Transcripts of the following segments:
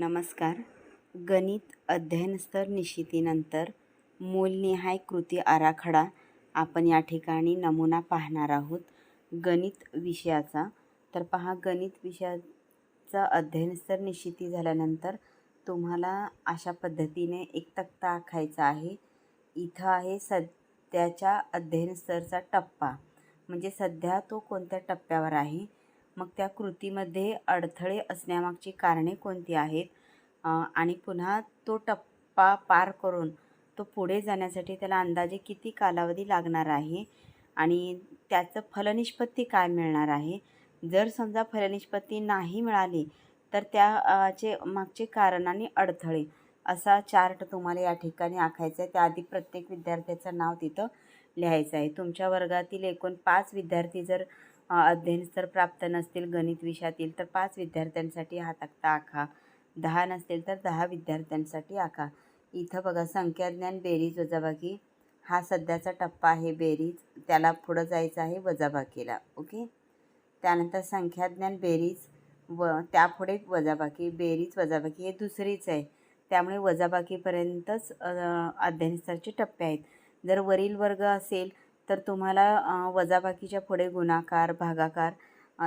नमस्कार. गणित अध्ययनस्तर निश्चितीनंतर मूलनिहाय कृती आराखडा आपण या ठिकाणी नमुना पाहणार आहोत. गणित विषयाचा. तर पहा गणित विषयाचा अध्ययनस्तर निश्चिती झाल्यानंतर तुम्हाला अशा पद्धतीने एक तक्ता आखायचा आहे. इथं आहे सध्याच्या अध्ययनस्तरचा टप्पा. म्हणजे सध्या तो कोणत्या टप्प्यावर आहे? मग त्या कृतीमध्ये अडथळे असण्यामागची कारणे कोणती आहेत? आणि पुन्हा तो टप्पा पार करून तो पुढे जाण्यासाठी त्याला अंदाजे किती कालावधी लागणार आहे? आणि त्याचं फलनिष्पत्ती काय मिळणार आहे? जर समजा फलनिष्पत्ती नाही मिळाली तर त्याचे मागचे कारण आणि अडथळे असा चार्ट तुम्हाला या ठिकाणी आखायचा आहे. त्याआधी प्रत्येक विद्यार्थ्याचं नाव तिथं लिहायचं आहे. तुमच्या वर्गातील एकूण पाच विद्यार्थी जर अध्ययनस्तर प्राप्त नसतील गणित विषयातील तर पाच विद्यार्थ्यांसाठी हा तक्ता आखा. दहा नसतील तर दहा विद्यार्थ्यांसाठी आखा. इथं बघा संख्याज्ञान बेरीज वजाबाकी. हा सध्याचा टप्पा आहे बेरीज. त्याला पुढं जायचं आहे वजाबाकीला. ओके? त्यानंतर संख्याज्ञान बेरीज व त्यापुढे वजाबाकी. बेरीज वजाबाकी हे दुसरीच आहे. त्यामुळे वजाबाकीपर्यंतच अध्ययनस्तरचे टप्पे आहेत. जर वरील वर्ग असेल तर तुम्हाला वजाबाकीच्या पुढे गुणाकार भागाकार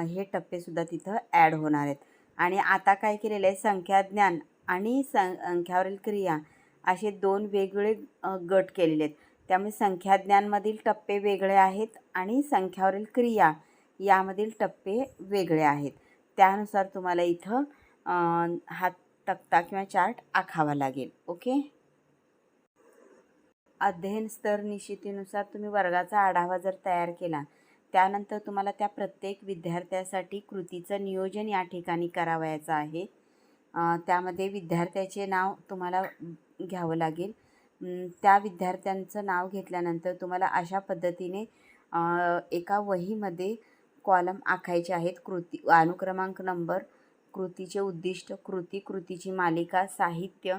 हे टप्पेसुद्धा तिथं ॲड होणार आहेत. आणि आता काय केलेलं आहे संख्याज्ञान आणि संख्यावरील क्रिया असे दोन वेगवेगळे गट केलेले आहेत. त्यामुळे संख्याज्ञानमधील टप्पे वेगळे आहेत आणि संख्यावरील क्रिया यामधील टप्पे वेगळे आहेत. त्यानुसार तुम्हाला इथं हा तक्ता किंवा चार्ट आखावा लागेल. ओके? अध्ययन स्तर निश्चितीनुसार तुम्ही वर्गाचा आढावा जर तयार केला त्यानंतर तुम्हाला त्या प्रत्येक विद्यार्थ्यासाठी कृतीचं नियोजन या ठिकाणी करावयाचं आहे. त्यामध्ये विद्यार्थ्याचे नाव तुम्हाला घ्यावं लागेल. त्या विद्यार्थ्यांचं नाव घेतल्यानंतर तुम्हाला अशा पद्धतीने एका वहीमध्ये कॉलम आखायचे आहेत. कृती अनुक्रमांक नंबर कृतीचे उद्दिष्ट कृती कृतीची मालिका साहित्य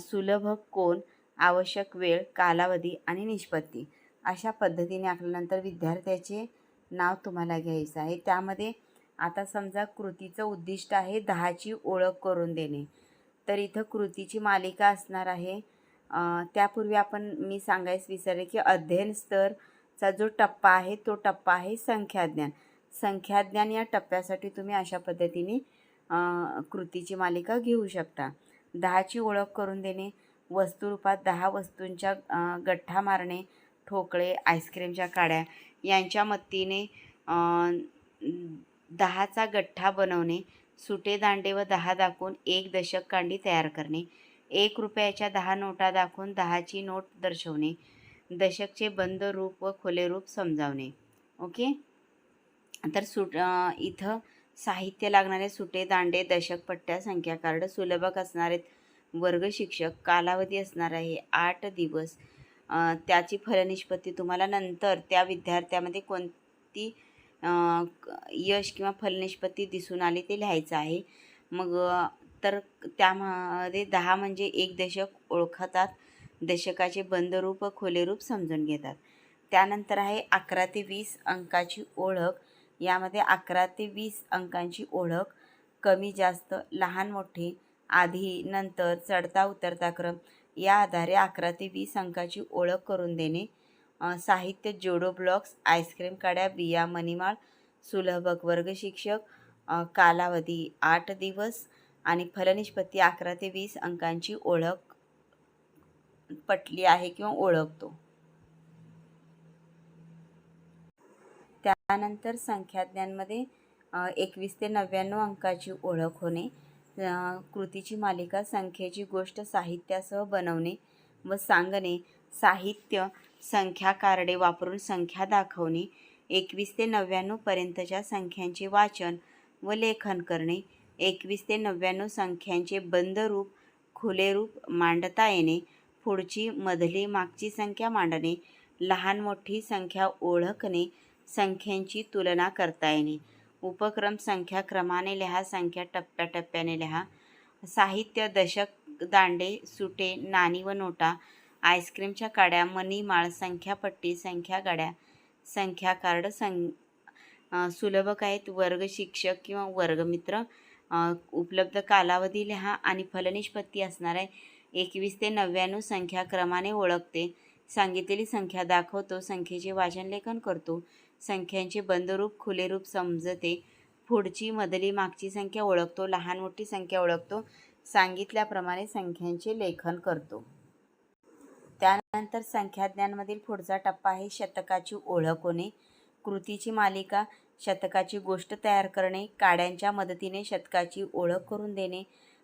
सुलभ कोण आवश्यक वेळ कालावधी आणि निष्पत्ती. अशा पद्धतीने आखल्यानंतर विद्यार्थ्याचे नाव तुम्हाला घ्यायचं आहे. त्यामध्ये आता समजा कृतीचं उद्दिष्ट आहे दहाची ओळख करून देणे. तर इथं कृतीची मालिका असणार आहे. त्यापूर्वी आपण मी सांगायस विसरले की अध्ययन स्तरचा जो टप्पा आहे तो टप्पा आहे संख्याज्ञान. संख्याज्ञान या टप्प्यासाठी तुम्ही अशा पद्धतीने कृतीची मालिका घेऊ शकता. दहाची ओळख करून देणे. वस्तुरूपात दहा वस्तूंच्या गठ्ठा मारणे ठोकळे आईस्क्रीमच्या काड्या यांच्या मदतीने दहाचा गठ्ठा बनवणे सुटे दांडे व दहा दाखवून एक दशक कांडी तयार करणे एक रुपयाच्या दहा नोटा दाखवून दहाची नोट दर्शवणे दशकचे बंद रूप व खुले रूप समजावणे. ओके? तर सुट इथं साहित्य लागणारे सुटे दांडे दशकपट्ट्या संख्या कार्ड सुलभक असणारे वर्ग शिक्षक कालावधी असणार आहे आठ दिवस. त्याची फलनिष्पत्ती तुम्हाला नंतर त्या विद्यार्थ्यामध्ये कोणती यश किंवा फलनिष्पत्ती दिसून आली ते लिहायचं आहे. मग तर त्यामध्ये दहा म्हणजे एक दशक ओळखतात. दशकाचे बंद रूप व रूप समजून घेतात. त्यानंतर आहे अकरा ते वीस अंकाची ओळख. यामध्ये अकरा ते वीस अंकांची ओळख कमी जास्त लहान मोठे आधी नंतर चढता उतरता क्रम. या आधारे अकरा ते वीस अंकाची ओळख करून देणे. साहित्य जोडो ब्लॉक्स आईस्क्रीम काड्या बिया मणिमाळ सुलभक वर्ग शिक्षक कालावधी आठ दिवस आणि फलनिष्पत्ती अकरा ते वीस अंकांची ओळख पटली आहे किंवा ओळखतो. त्यानंतर संख्याज्ञांमध्ये एकवीस ते नव्याण्णव अंकाची ओळख होणे. कृतीची मालिका संख्येची गोष्ट साहित्यासह बनवणे व सांगणे साहित्य संख्या कार्डे वापरून संख्या दाखवणे एकवीस ते नव्याण्णवपर्यंतच्या संख्यांचे वाचन व लेखन करणे एकवीस ते नव्याण्णव संख्यांचे बंद रूप खुले रूप मांडता येणे पुढची मधली मागची संख्या मांडणे लहान मोठी संख्या ओळखणे संख्यांची तुलना करता येणे. उपक्रम संख्या क्रमाने लिहा संख्या टप्प्याटप्प्याने लिहा. साहित्य दशक दांडे सुटे नाणी व नोटा आईस्क्रीमच्या काड्या मनी माळ संख्यापट्टी संख्या गाड्या संख्या कार्ड सं सुलभक आहेत वर्ग शिक्षक किंवा वर्गमित्र उपलब्ध कालावधी लिहा आणि फलनिष्पत्ती असणार आहे. एकवीस ते नव्याण्णव संख्या क्रमाने ओळखते. सांगितलेली संख्या दाखवतो संख्येचे वाचनलेखन करतो. संख्यांचे बंदरूप खुले रूप समजते. पुढची मधली मागची संख्या ओळखतो लहान मोठी संख्या ओळखतो. सांगितल्याप्रमाणे संख्यांचे लेखन करतो. त्यानंतर संख्याज्ञानमधील पुढचा टप्पा आहे शतकाची ओळख होणे. कृतीची मालिका शतकाची गोष्ट तयार करणे काड्यांच्या मदतीने शतकाची ओळख करून देणे.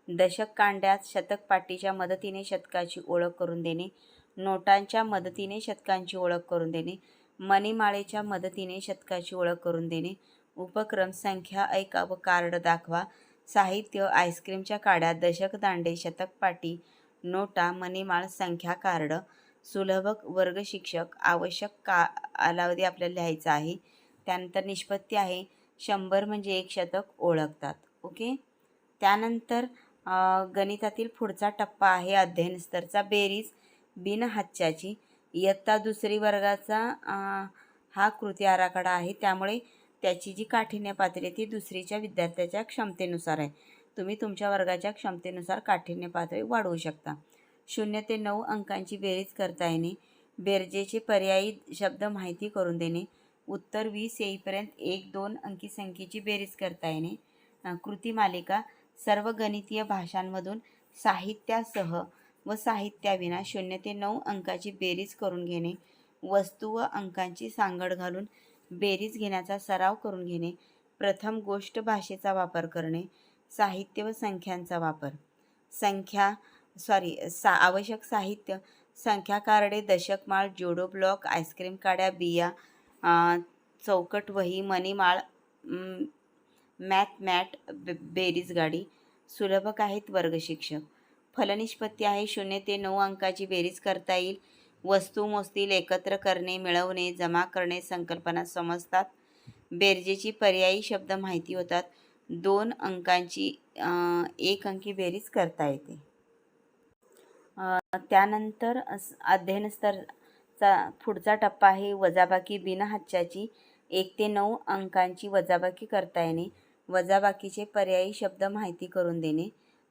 दशक कांड्यात शतक पाटीच्या मदतीने शतकाची ओळख करून देणे. नोटांच्या मदतीने शतकांची ओळख करून देणे. मणिमाळेच्या मदतीने शतकाची ओळख करून देणे. उपक्रम संख्या ऐका व कार्ड दाखवा. साहित्य आईस्क्रीमच्या काड्या दशक दांडे शतक पाटी नोटा मणिमाळ संख्या कार्ड सुलभक वर्ग शिक्षक आवश्यक का कालावधी आपल्याला लिहायचा आहे. त्यानंतर निष्पत्ती आहे. शंभर म्हणजे एक शतक ओळखतात. ओके? त्यानंतर गणितातील पुढचा टप्पा आहे अध्ययन स्तरचा बेरीज. बिनहाच्याची इयत्ता दुसरी वर्गाचा हा कृती आराखडा आहे. त्यामुळे त्याची जी काठिण्य पातळी आहे ती दुसरीच्या विद्यार्थ्याच्या क्षमतेनुसार आहे. तुम्ही तुमच्या वर्गाच्या क्षमतेनुसार काठिण्य पातळी वाढवू शकता. शून्य ते नऊ अंकांची बेरीज करता येणे बेरजेचे पर्यायी शब्द माहिती करून देणे उत्तर वीस येईपर्यंत एक दोन अंकी संख्येची बेरीज करता येणे कृती मालिका सर्व गणितीय भाषांमधून साहित्यासह व साहित्याविना शून्य ते नऊ अंकाची बेरीज करून घेणे. वस्तू व अंकांची सांगड घालून बेरीज घेण्याचा सराव करून घेणे. प्रथम गोष्ट भाषेचा वापर करणे. साहित्य व संख्यांचा वापर. संख्या सॉरी सा आवश्यक साहित्य. संख्या कार्डे दशकमाळ जोडो ब्लॉक आईस्क्रीम काड्या बिया चौकट वही मणिमाळ मॅथ मॅट बे- बेरीज गाडी. सुलभक आहेत वर्ग शिक्षक फलनिष्पत्ती आहे. शून्य ते नऊ अंकाची बेरीज करता येईल. वस्तू मोजतील एकत्र करणे मिळवणे जमा करणे संकल्पना समजतात. बेरजेची पर्यायी शब्द माहिती होतात. दोन अंकांची एक अंकी बेरीज करता येते. त्यानंतर अध्ययन स्तरचा पुढचा टप्पा आहे. वजाबाकी बिनहाच्याची एक ते नऊ अंकांची वजाबाकी करता येणे. वजाबाकीचे पर्यायी शब्द माहिती करून देणे.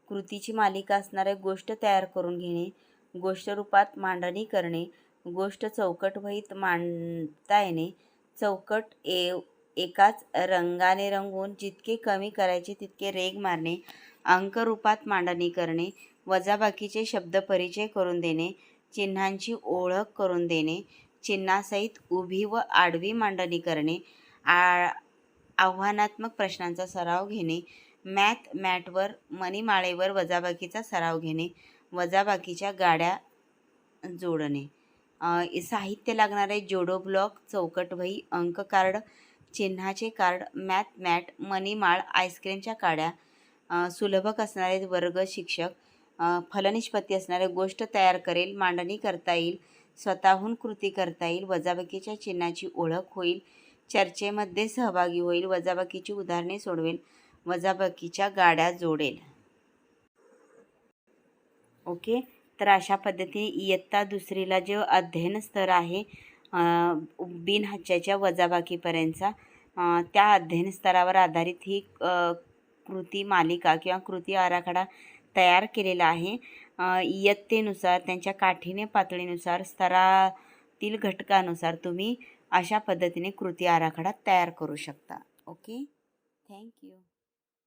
कृतीची मालिका असणाऱ्या गोष्ट तयार करून घेणे गोष्ट रूपात मांडणी करणे गोष्ट चौकट वहीत मांडता येणे चौकट ए एकाच रंगाने रंगवून जितके कमी करायचे तितके रेग मारणे अंक रूपात मांडणी करणे वजाबाकीचे शब्द परिचय करून देणे चिन्हांची ओळख करून देणे चिन्हासहित उभी व आडवी मांडणी करणे आ आव्हानात्मक प्रश्नांचा सराव घेणे मॅथ मॅटवर मणिमाळेवर वजाबाकीचा सराव घेणे वजाबाकीच्या गाड्या जोडणे. साहित्य लागणारे जोडो ब्लॉक चौकटवही अंक कार्ड चिन्हाचे कार्ड मॅथ मॅट मणिमाळ आईस्क्रीमच्या काड्या सुलभक असणारे वर्ग शिक्षक फलनिष्पत्ती असणारे गोष्ट तयार करेल मांडणी करता येईल स्वतःहून कृती करता येईल वजाबाकीच्या चिन्हाची ओळख होईल चर्चेमध्ये सहभागी होईल वजाबाकीची उदाहरणे सोडवेल वजाबाकीच्या गाड्या जोडेल. ओके? तर अशा पद्धतीने इयत्ता दुसरीला जो अध्ययन स्तर आहे अ, वजाबाकीपर्यंतचा त्या अध्ययन स्तरावर आधारित ही कृती मालिका किंवा कृती आराखडा तयार केलेला आहे. इयत्तेनुसार त्यांच्या काठीने पातळीनुसार स्तरातील घटकानुसार तुम्ही अशा पद्धतीने कृती आराखडा तयार करू शकता. ओके? Thank you.